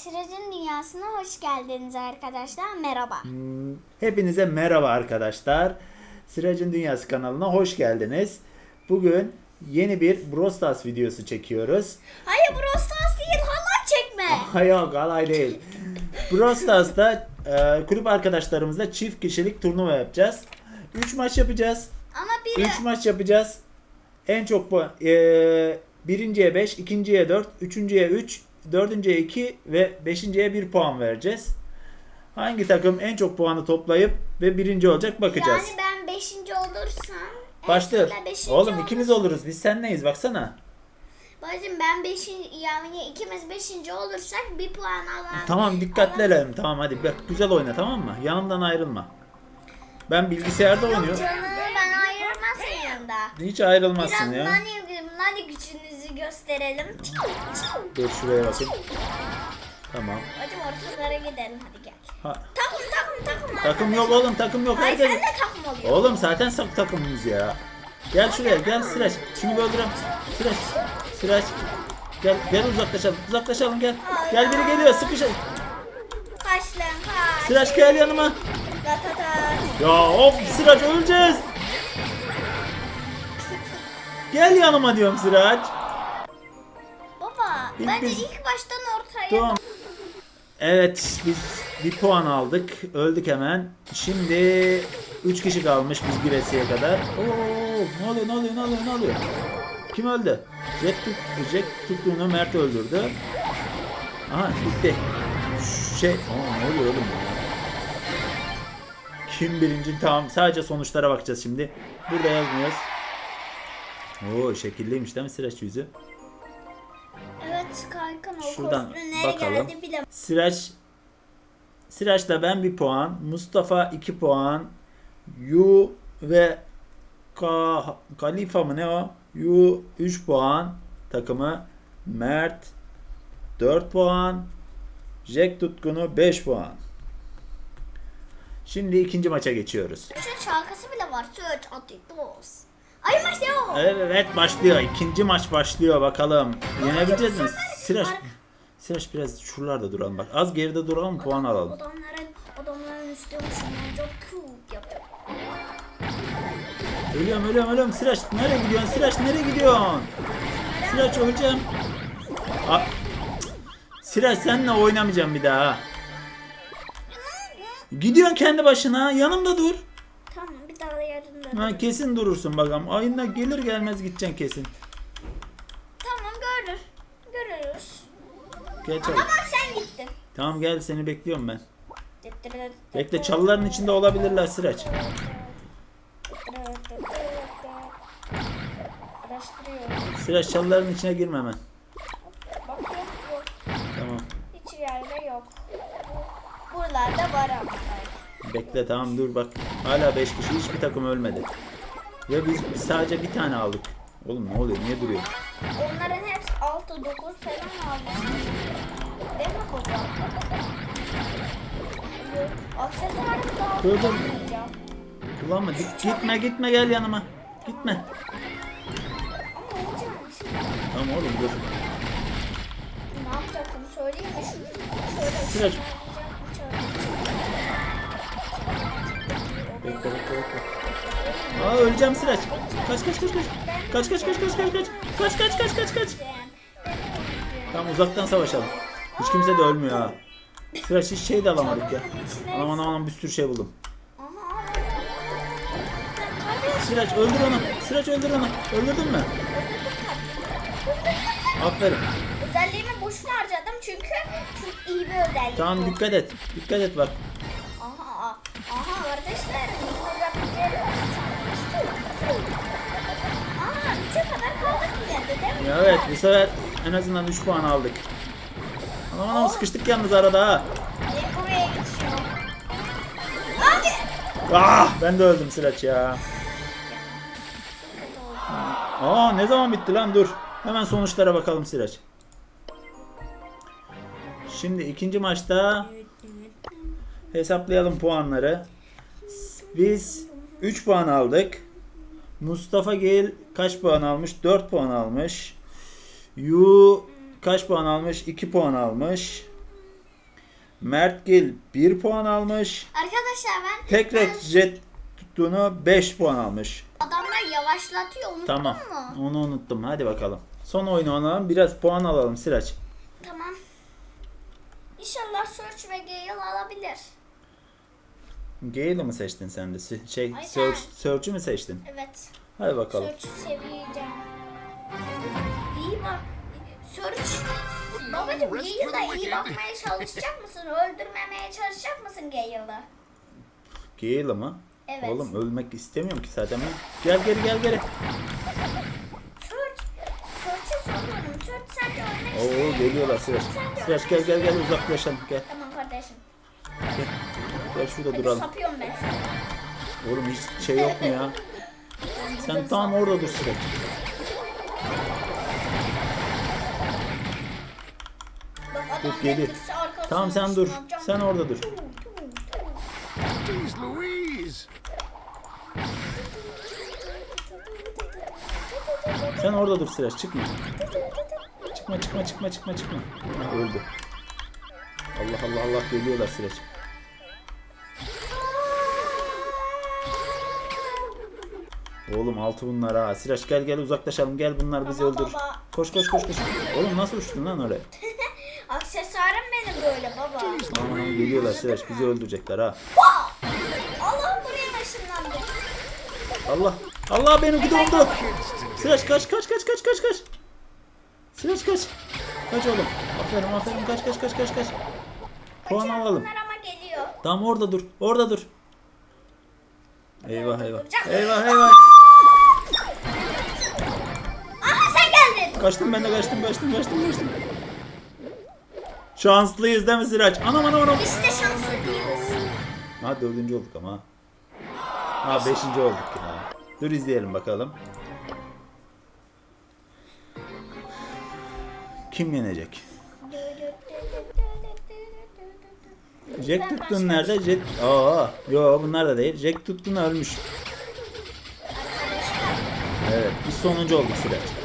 Sıracın Dünyası'na hoş geldiniz arkadaşlar. Merhaba. Hmm, Hepinize merhaba arkadaşlar. Sıracın Dünyası kanalına hoş geldiniz. Bugün yeni bir Brawl Stars videosu çekiyoruz. Hayır Brawl Stars değil halay çekme. Hayır galay değil. Brawl Stars'ta e, kulüp arkadaşlarımızla çift kişilik turnuva yapacağız. 3 maç yapacağız. Ama biri 3 maç yapacağız. En çok bu e, birinciye 5, ikinciye 4, üçüncüye 3, dördüncüye 2 ve beşinciye 1 puan vereceğiz. Hangi takım en çok puanı toplayıp ve birinci olacak bakacağız. yani ben 5. olursam Başlıyor. Beşinci Oğlum ikimiz oluruz. Biz sen neyiz baksana. Bacım ben 5. yani ikimiz 5. olursak bir puan alan. Tamam dikkatli edelim. Tamam hadi bak güzel oyna tamam mı? Yanımdan ayrılma. Ben bilgisayarda oynuyorum. Canım ben ayrılmam senin yanında. Hiç Biraz ayrılmazsın ya. Nani gücünüzü gösterelim. Dur şuraya bakayım. Tamam. Bacım ortalara gidelim hadi gel. Ha, Takım takım takım. takım yok oğlum takım yok. Hayır Herkes... sen de takım oluyor. Oğlum zaten sak takımımız ya. Gel şuraya gel Sıraç. Şimdi bir öldürem. Sıraç. Sıraç. Gel gel uzaklaşalım. Uzaklaşalım gel. Gel biri geliyor sıkışalım. Kaç lan kaç. Sıraç gel yanıma. Ya of Sıraç öleceğiz. Gel yanıma diyorum Sıraç. Baba İlk bence biz- ilk baştan ortaya. Tamam. Evet biz bir puan aldık. Öldük hemen. Şimdi 3 kişi kalmış biz giresiye kadar. Oo, ne oluyor ne oluyor ne oluyor ne oluyor? Kim öldü? Jack, tut, Jack tuttuğunu Mert öldürdü. Aha bitti. Şey, aa, ne oluyor oğlum? Kim birinci? Tamam sadece sonuçlara bakacağız şimdi. Burada yazmıyoruz. Oo şekilliymiş değil mi Sıraç yüzü? Evet Kaykan o Şuradan kostüm nereye bakalım. geldi bile. Sıraç Sıraç'la ben bir puan, Mustafa 2 puan, Yu ve Ka Kalifa mı ne o? Yu 3 puan takımı, Mert 4 puan, Jack Tutkun'u 5 puan. Şimdi ikinci maça geçiyoruz. Şu şarkısı bile var. Söz atitos. Ay başlıyor. Evet başlıyor. İkinci maç başlıyor bakalım. Yenebileceğiz mi? Sıraç, Ar- Sıraç biraz şuralarda duralım bak. Az geride duralım puan alalım. Adamların adamların üstüymüşüm. Çok cool yapıyor. Ölüyorum ölüyorum ölüyorum. Sıraç nereye gidiyorsun? Sıraç nereye gidiyorsun? Sıraç öleceğim. A Sıraç seninle oynamayacağım bir daha. ha. Gidiyorsun kendi başına. Yanımda dur. Tamam bir daha da yarın Ha, kesin durursun bakalım. Ayında gelir gelmez gideceksin kesin. Tamam görür. Görürüz. Gel Ama çabuk. bak sen gittin. Tamam gel seni bekliyorum ben. Bekle çalıların içinde olabilirler Sıraç. Araştırıyorum. Sıraç çalıların içine girme hemen. Bak yok yok. Tamam. Hiçbir yerde yok. Buralarda var ama. Bekle tamam dur bak. Hala 5 kişi hiçbir takım ölmedi. Ve biz, biz sadece bir tane aldık. Oğlum ne oluyor? Niye duruyor? Onların hepsi 6 9 falan almış. Değil mi baba? Yok. Aksesuarı daha kullanmayacağım. Kullanma. Git- Gitme gitme gel yanıma. Gitme. Ama olacağım şimdi. Tamam oğlum dur. Ne yapacaktım söyleyeyim mi? Şu- Şöyle Aa öleceğim Sıraç. Kaç kaç kaç kaç. Kaç kaç kaç kaç kaç kaç. Kaç kaç kaç kaç kaç. Tamam uzaktan savaşalım. Hiç kimse de ölmüyor ha. Sıraç hiç şey de alamadık ya. Aman aman aman bir sürü şey buldum. Sıraç öldür onu. Sıraç öldür onu. Öldürdün mü? Aferin. Özelliğimi boşuna harcadım çünkü çok iyi bir özellik. Tamam dikkat et. Dikkat et bak. Aha, aha, aha Ya evet bu sefer en azından 3 puan aldık. Aman aman sıkıştık yalnız arada ha. Abi! Ah ben de öldüm Sıraç ya. Aa ne zaman bitti lan dur. Hemen sonuçlara bakalım Sıraç. Şimdi ikinci maçta hesaplayalım puanları. Biz 3 puan aldık. Mustafa Gil kaç puan almış? 4 puan almış. Yu kaç puan almış? 2 puan almış. Mertgil 1 puan almış. Arkadaşlar ben, Tekrar ben jet tuttuğunu 5 puan almış. adamlar yavaşlatıyor unuttun Tamam. mu? Onu unuttum. Hadi bakalım. Son oyunu oynayalım. Biraz puan alalım Sıraç. Tamam. İnşallah Search ve Gale alabilir. Gale'ı mı seçtin sen de? Şey, search, search'ü mü seçtin? Evet. Hadi bakalım. Search'ü seveceğim. İyi bak. Search. Babacım Gale'da iyi bakmaya çalışacak mısın? Öldürmemeye çalışacak mısın Gale'ı? Gale'ı mı? Evet. Oğlum ölmek istemiyorum ki zaten ben. Gel geri gel geri. Search. Search'e soruyorum. Search sen de ölmek Oo geliyorlar de Sıraç gel gel gel uzaklaşalım gel. Tamam kardeşim. Gel, gel şurada Hadi duralım. sapıyorum ben. Oğlum hiç şey yok mu ya? Sen tam orada dur Sıraç. Bak adam Dur, arkasına Tamam sen dur. Sen orada dur. Jeez Louise! Sen orada dur Sıraç çıkma. Çıkma çıkma çıkma çıkma çıkma. Ha, öldü. Allah Allah Allah geliyorlar Sıraç. Oğlum altı bunlar ha. Sıraç gel gel uzaklaşalım gel bunlar bizi Tamam öldürür. baba. Koş koş koş koş. Oğlum nasıl uçtun lan oraya? Aksesuarım benim böyle baba. Aman geliyorlar Sıraç bizi öldürecekler ha. Allah'ım buraya ışınlandı. Allah. Allah benimki dondu. Sıraç kaç kaç kaç kaç kaç kaç. Sıraç kaç. Kaç oğlum. Aferin aferin kaç kaç kaç kaç kaç. Puan alalım. Bunlar ama geliyor. Tamam orada dur. Orada dur. Eyvah eyvah. Duracak. Eyvah eyvah. Kaçtım ben de kaçtım kaçtım kaçtım kaçtım. Şanslıyız değil mi Sıraç? Anam anam anam. Biz de şanslı değiliz. Ha dördüncü olduk ama. Ha beşinci olduk ya. Dur izleyelim bakalım. Kim yenecek? Jack tuttun nerede? Jack... Aa, yo bunlar da değil. Jack tuttun ölmüş. Evet, biz sonuncu olduk Sıraç.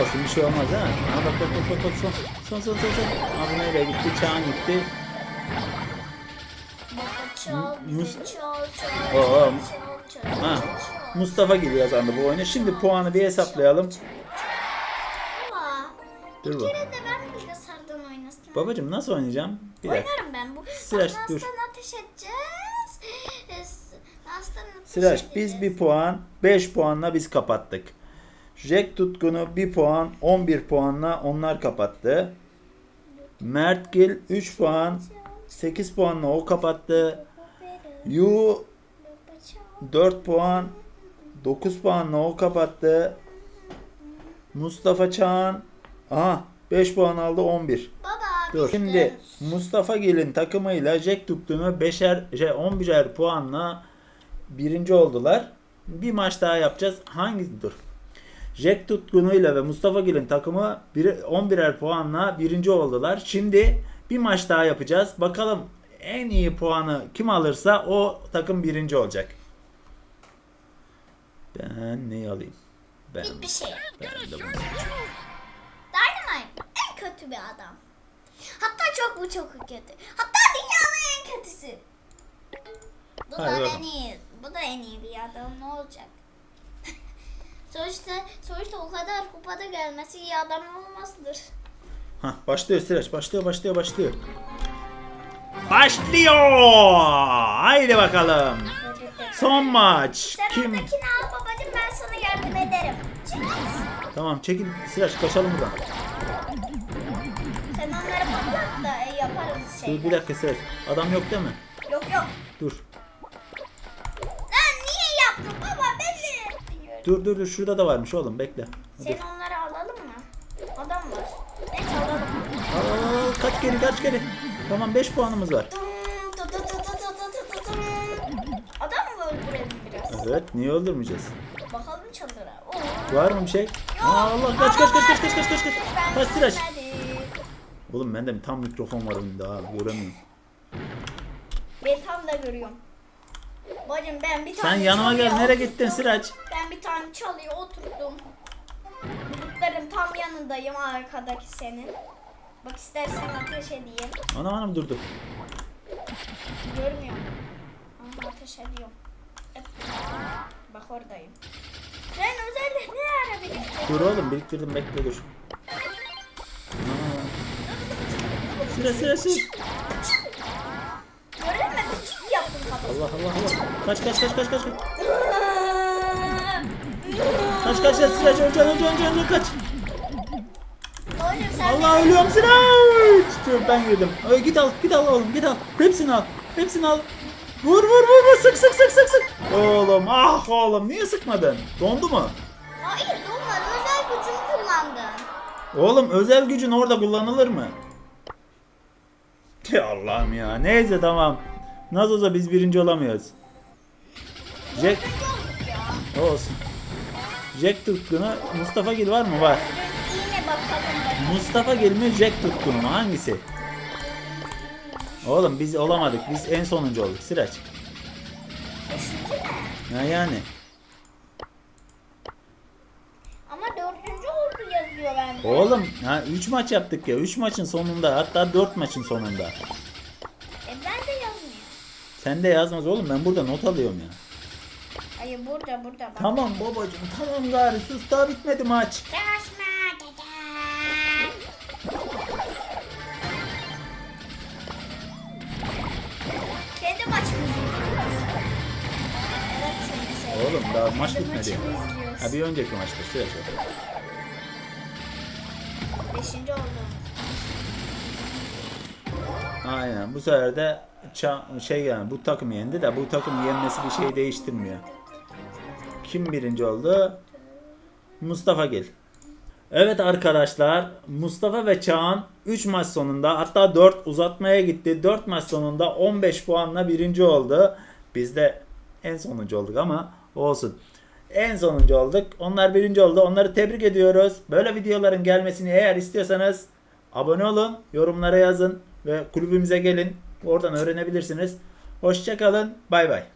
Olsun bir şey olmaz ha. Ha bak bak bak bak bak son. Son son son son. Abi nereye gitti? Çağan gitti. Çal, Mus- çal, çal, Oo. çal, çal, Ha. çal. Mustafa gibi yazandı bu oyunu. Şimdi puanı bir hesaplayalım. Baba, Dur bir bak. kere de ben bilgisayardan oynasam. Babacım nasıl oynayacağım? Bir dakika. Oynarım ben bu. Sıraç, Bak, dur. Aslan ateş edeceğiz. Es- Aslan ateş Sıraç biz edeceğiz. bir puan 5 puanla biz kapattık. Jack Tutkun'u 1 puan 11 puanla onlar kapattı. Mertgil 3 puan 8 puanla o kapattı. Yu 4 puan 9 puanla o kapattı. Mustafa Çağan aha 5 puan aldı 11. Baba Dur. Şimdi Mustafa Gel'in takımıyla Jack Tutkun'u 5'er şey 11'er puanla birinci oldular. Bir maç daha yapacağız. Hangisi dur? Jack Tutkun'uyla ve Mustafa Gül'ün takımı biri- 11'er puanla birinci oldular. Şimdi bir maç daha yapacağız. Bakalım en iyi puanı kim alırsa o takım birinci olacak. Ben neyi alayım? Ben, Hiçbir şey. ben de bunu. Dynamite en kötü bir adam. Hatta çok bu çok kötü. Hatta dünyanın en kötüsü. Bu Hadi da en iyi. Bu da en iyi bir adam. Ne olacak? Sonuçta sonuçta o kadar kupada gelmesi iyi adam olmasıdır. Hah başlıyor Sıraç. Başlıyor başlıyor başlıyor. Başlıyor. Haydi bakalım. Son maç. Sen Kim? oradakini al babacım ben sana yardım ederim. Tamam çekil Sıraç kaçalım buradan. Sen onları patlat da e, yaparız şey. Dur bir dakika Sıraç. Adam yok değil mi? Yok yok. Dur. Lan niye yaptın baba beni? Dur dur dur şurada da varmış oğlum bekle. Hadi. Sen onları alalım mı? Adam var. Neyse alalım. Al, al, al, kaç geri kaç geri. Tamam 5 puanımız var. Adam mı öldürelim biraz? Evet niye öldürmeyeceğiz? Bakalım çadıra. Var mı bir şey? Aa, Allah kaç kaç kaç kaç kaç kaç kaç kaç. Kaç Sıraç. Oğlum bende tam mikrofon var bunda ha göremiyorum. Ben tam da görüyorum. Bacım ben bir Sen tane yanıma gel nereye gittin Sıraç? Ben bir tane çalıya oturdum. Bulutların tam yanındayım arkadaki senin. Bak istersen ateş edeyim. Anam anam durdu. Görmüyorum. Ama ateş ediyorum. Bak oradayım. Sen özellikle ne ara biriktirdin? Dur oğlum biriktirdim bekle dur. Aa. Sıra sıra sıra. Yaptım kafasını. Allah Allah Allah. Kaç kaç kaç kaç kaç. Kaç. Kaç kaç kaç sıra can can can can can kaç. Oğlum sen Allah ölüyorum sıra. Tutuyorum ben girdim. Ay, git al git al oğlum git al. Hepsini al. Hepsini al. Vur vur vur vur sık sık sık sık sık. Oğlum ah oğlum niye sıkmadın? Dondu mu? Hayır donmadı. Özel gücümü kullandın. Oğlum özel gücün orada kullanılır mı? Ya Allah'ım ya. Neyse tamam. Nasıl olsa biz birinci olamıyoruz. Jack olsun. Jack tutkunu Mustafa Gil var mı? Var. Yine bakalım bak. Mustafa Gil mi Jack tutkunu mu? Hangisi? Oğlum biz olamadık. Biz en sonuncu olduk. Sıraç. Ha yani. Ama dördüncü oldu yazıyor bende. Oğlum ha 3 maç yaptık ya. 3 maçın sonunda hatta 4 maçın sonunda. E ben de yazmıyor. Sen de yazmaz oğlum. Ben burada not alıyorum ya. Hayır burada burada bak. Tamam babacığım tamam gari sus daha bitmedi maç. Savaşma dede. Kendi maçımızı izliyoruz. Evet seni. Oğlum daha maç Kendi bitmedi. maçımı izliyoruz. Ha bir önceki maçta sıra çok. Beşinci oldu. Aynen bu sefer de ça- şey yani bu takım yendi de bu takım yenmesi bir şey değiştirmiyor. Kim birinci oldu? Mustafa Gil. Evet arkadaşlar Mustafa ve Çağan 3 maç sonunda hatta 4 uzatmaya gitti. 4 maç sonunda 15 puanla birinci oldu. Biz de en sonuncu olduk ama olsun. En sonuncu olduk. Onlar birinci oldu. Onları tebrik ediyoruz. Böyle videoların gelmesini eğer istiyorsanız abone olun, yorumlara yazın ve kulübümüze gelin. Oradan öğrenebilirsiniz. Hoşçakalın. Bay bay.